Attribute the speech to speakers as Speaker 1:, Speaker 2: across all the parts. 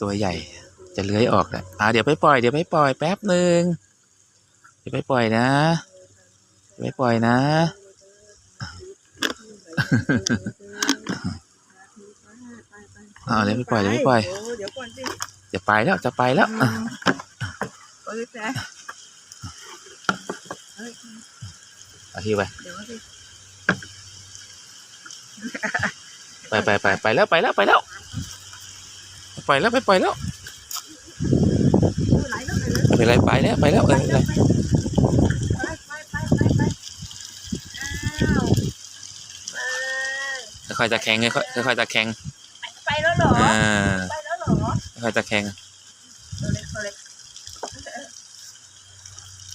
Speaker 1: ตัวใหญ่ จะเลื้อยออกแหละอ่าเดี๋ยวไปปล่อย เดี๋ยวไปปล่อยแป๊บหนึ่งเดี๋ยวไปปล่อยนะเดี๋ยวไปปล่อยนะ อ่าเดี๋ยวไปปล่อย เดี๋ยวไปปล่อย
Speaker 2: โเดี๋ยวก่อนสิ
Speaker 1: จะไปแล้ว จะไปแล้วอะ
Speaker 2: เปิดแต่เฮ้ย
Speaker 1: เอาที่ไป
Speaker 2: เดี๋ยวสิ
Speaker 1: ไปไปไปไปแล้วไปแล้วไปแล้วไปแล้วไปปล่อยแล้ว
Speaker 2: ดูไหลแล้วไหลแล้ว
Speaker 1: ไม่เป็นไรไปแล้วไปแล้วเออไม่เป็นไร
Speaker 2: ไปไปไปไปไปอ้าวไป
Speaker 1: ค่อยๆตะแคงค่อยๆค่อยๆตะแคง
Speaker 2: ไปแล้วเหรอ
Speaker 1: อ่า
Speaker 2: ไปแล้วเหรอ
Speaker 1: ค่อยๆตะแคง
Speaker 2: ตัวเล็กตัวเล็ก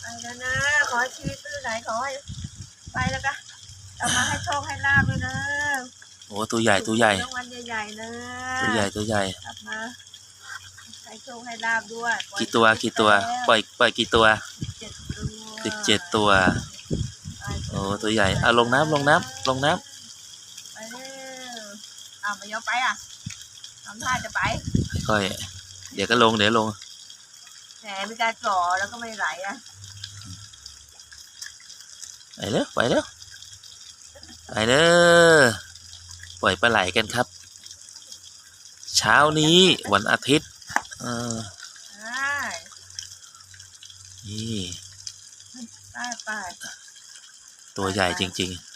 Speaker 2: ไปแล้วนะ ขอให้ชีวิตตื้อไหนขอให้ไปแล้วก็เอามาให้โชคให้ลาบด้วยนะ
Speaker 1: โอ้ตัวใหญ่ตัวใหญ่
Speaker 2: รางวัลใหญ่ๆนะ
Speaker 1: ตัวใหญ่ตัวใหญ่
Speaker 2: กลับมาให้โชคให้ลาบด้วย
Speaker 1: กี่ตัวกี่ตัว ปล่อยปล่อยกี่ตัว
Speaker 2: เจ็ดตัว
Speaker 1: สิบเจ็ดตัว โอ้ตัวใหญ่เอาลงน้ำลงน้ำลงน้ำ
Speaker 2: ไปเร็วอ้าวไม่ยอมไปอะทำท่าจะไป
Speaker 1: ค่อยๆเดี๋ยวก็ลงเดี๋ยวลง
Speaker 2: แหมมีการจ่อแล้วก็ไม่ไหลอะ
Speaker 1: ไปเร็วไปเร็วไปเด้อปล่อยปลาไหลกันครับ เช้านี้วันอาทิตย์เออ
Speaker 2: ใช่
Speaker 1: นี่
Speaker 2: ไปไป
Speaker 1: ตัวใหญ่จริงๆ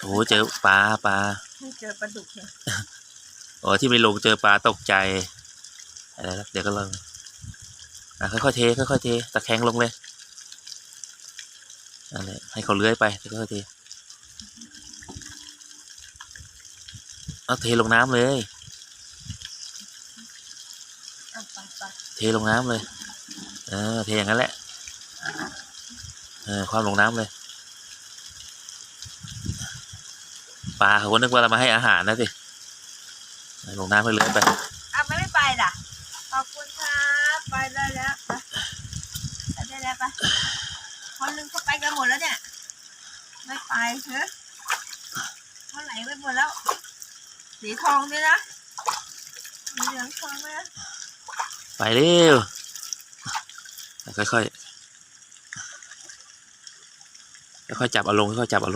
Speaker 1: โอ้เจอปลาปลา
Speaker 2: ให้เจอปลาดุกเนี่ย
Speaker 1: โอ้ที่ไม่ลงเจอปลาตกใจอะไรนะเดี๋ยวก็ลงอะค่อยๆเทค่อยๆเทตะแคงลงเลย อันนี้ให้เขาเลื้อยไปค่อเทเอาเทลงน้ำเลย
Speaker 2: เท
Speaker 1: ลงน้ำเลย เออ เทอย่างนั้นแหละ เออ ความลงน้ำเลย ปลาเขาก็นึกว่าเรามาให้อาหารนะสิ ลงน้ำไปเลยไป
Speaker 2: อ้าวไม่ไม่ไปล่ะ ขอบคุณครับ ไปได้แล้วไปไปได้แล้วไปคนหนึงเขาไปกันหม ดแล้วเนี่ย ไม่ไปเถอะเขาไหลไปหมดแล้ว สีทองด้วยนะสีเหลืองทองด้วยนะ
Speaker 1: ไปเร็วค่อยๆค่อยๆจับเอาลงค่อยๆจับเอาลง